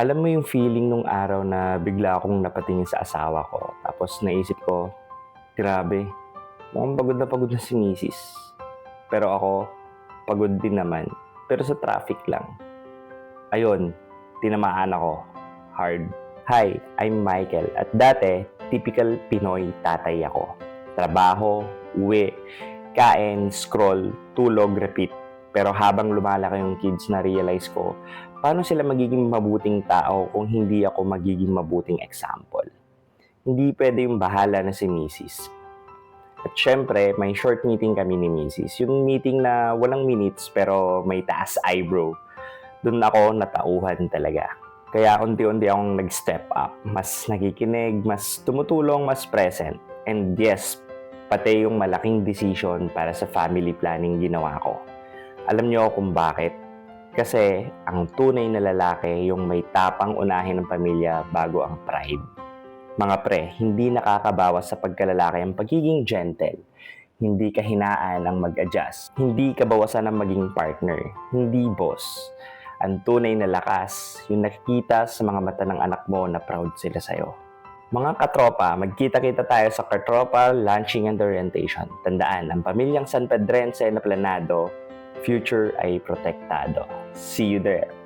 Alam mo yung feeling nung araw na bigla akong napatingin sa asawa ko. Tapos naisip ko, grabe, mukhang pagod na pagod na si misis. Pero ako, pagod din naman. Pero sa traffic lang. Ayun, tinamaan ako. Hard. Hi, I'm Michael. At dati, typical Pinoy tatay ako. Trabaho, uwi, kain, scroll, tulog, repeat. Pero habang lumalaki yung kids, na-realize ko, paano sila magiging mabuting tao kung hindi ako magiging mabuting example? Hindi pwede yung bahala na si Mrs. At syempre, may short meeting kami ni Mrs. Yung meeting na walang minutes pero may taas eyebrow. Doon ako natauhan talaga. Kaya unti-unti akong nag-step up. Mas nakikinig, mas tumutulong, mas present. And yes, pati yung malaking decision para sa family planning ginawa ko. Alam niyo kung bakit? Kasi ang tunay na lalaki yung may tapang unahin ng pamilya bago ang pride. Mga pre, hindi nakakabawas sa pagkalalaki ang pagiging gentle. Hindi kahinaan ang mag-adjust. Hindi kabawasan ang maging partner. Hindi boss. Ang tunay na lakas, yung nakikita sa mga mata ng anak mo na proud sila sa'yo. Mga katropa, magkita-kita tayo sa Katropa Launching and Orientation. Tandaan, ang pamilyang San Pedrense na planado, future ay protektado. See you there!